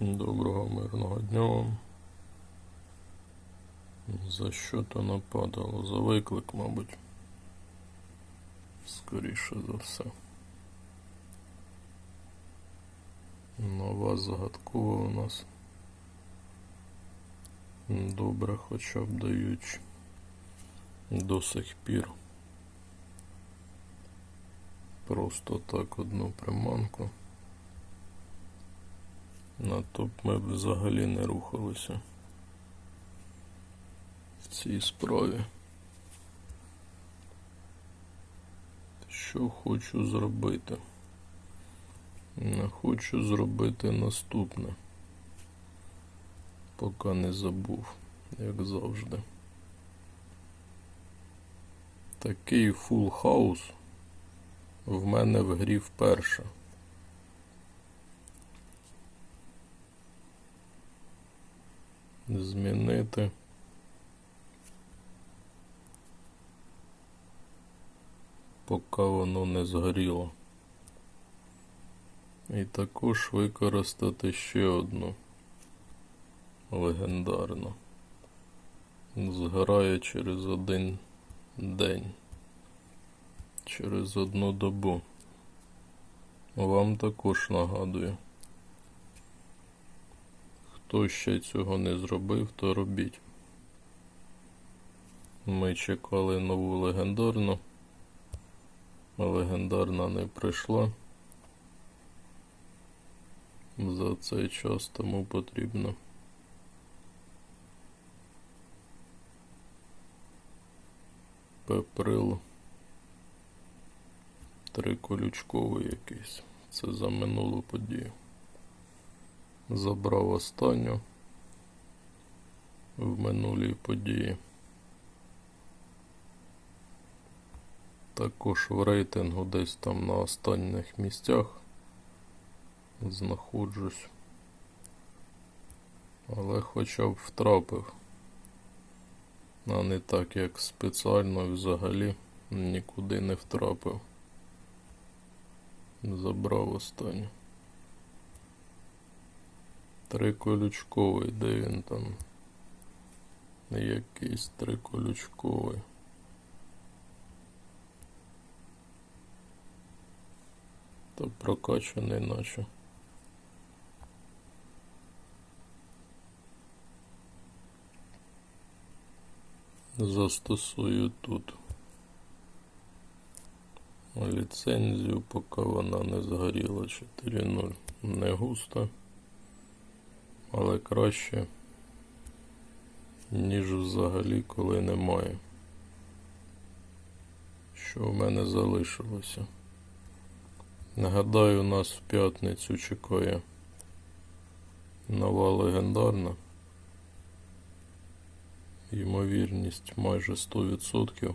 Доброго мирного дня. За що то нападало? За виклик, мабуть. Скоріше за все. Нова загадкова у нас. Добре, хоча б дають до сих пір. Просто так одну приманку. На то б ми б взагалі не рухалися в цій справі. Що хочу зробити? Хочу зробити наступне, поки не забув, як завжди. Такий фул хаус в мене в грі вперше. Змінити. Поки воно не згоріло. І також використати ще одну легендарну. Згорає через один день. Через одну добу. Вам також нагадую. Хто ще цього не зробив, то робіть. Ми чекали нову легендарну. Легендарна не прийшла. За цей час тому потрібно. Пеприл. Триколючковий якийсь. Це за минулу подію. Забрав останню в минулій події. Також в рейтингу десь там на останніх місцях знаходжусь. Але хоча б втрапив. А не так як спеціально взагалі нікуди не втрапив. Забрав останню. Триколючковий, де він там? Якийсь триколючковий. Та прокачаний наче. Застосую тут ліцензію, поки вона не згоріла 4.0. Не густо, але краще, ніж взагалі коли немає. Що в мене залишилося? Нагадаю, нас в п'ятницю чекає нова легендарна. Ймовірність майже 100%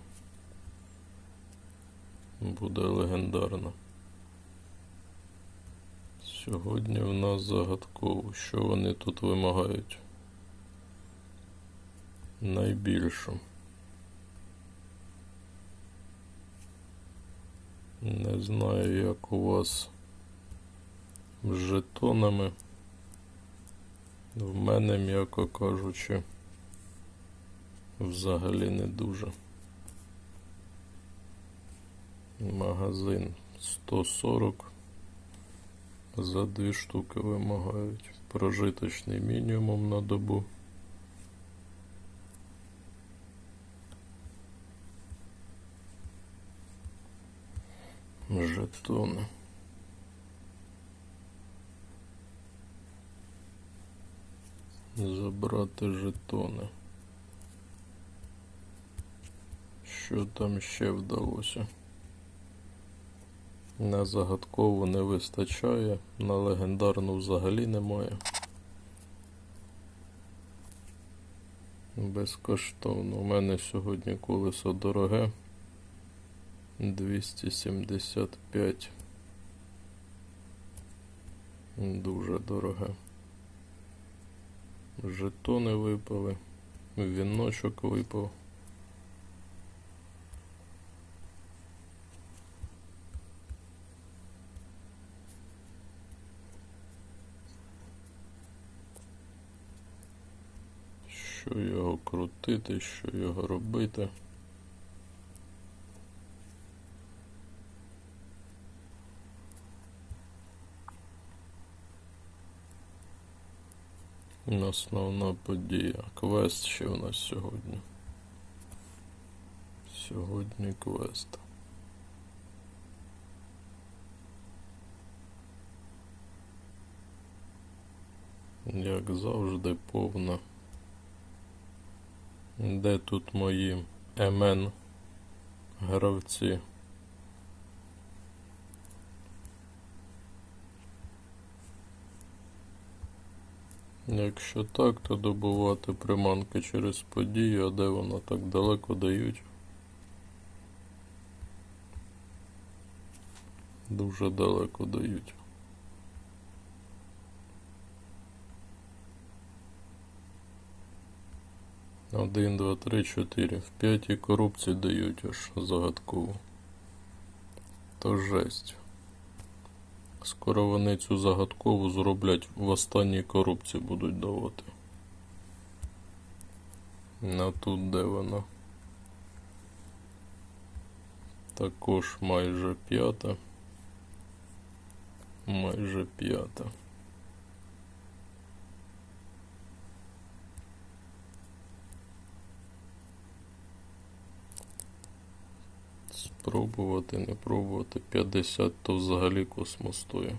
буде легендарна. Сьогодні в нас загадково, що вони тут вимагають. Найбільшу. Не знаю, як у вас з жетонами. В мене, м'яко кажучи, взагалі не дуже. Магазин 140 за дві штуки вимагають. Прожиточний мінімум на добу. Жетони. Забрати жетони. Що там ще вдалося? На загадкову не вистачає, на легендарну взагалі немає. Безкоштовно. У мене сьогодні колесо дороге. 275. Дуже дороге. Жетони випали. Віночок випав. Що його крутити, що його робити. Основна подія. Квест ще у нас сьогодні. Сьогодні квест. Як завжди, повна. Де тут мої МН гравці? Якщо так, то добувати приманки через подію, а де воно так далеко дають? Дуже далеко дають. Один, два, три, чотири. В п'ятій коробці дають аж загадкову. То жесть. Скоро вони цю загадкову зроблять в останній коробці будуть давати. На тут де вона. Також майже п'ята. Майже п'ята. Спробувати, не пробувати. 50 то взагалі космостою.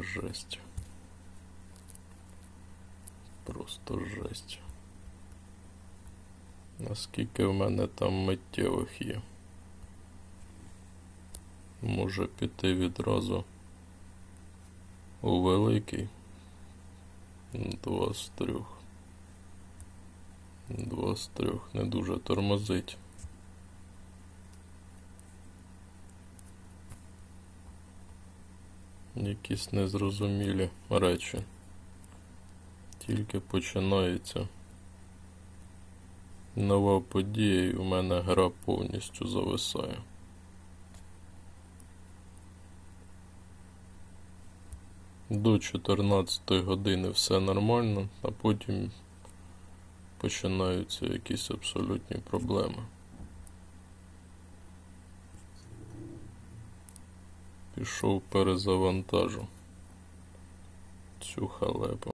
Жесть. Просто жесть. Наскільки в мене там миттєвих є? Може піти відразу у великий. Два з трьох. Два з трьох не дуже тормозить. Якісь незрозумілі речі. Тільки починається нова подія, і у мене гра повністю зависає. До 14 години все нормально, а потім починаються якісь абсолютні проблеми. Пішов перезавантажу цю халепу.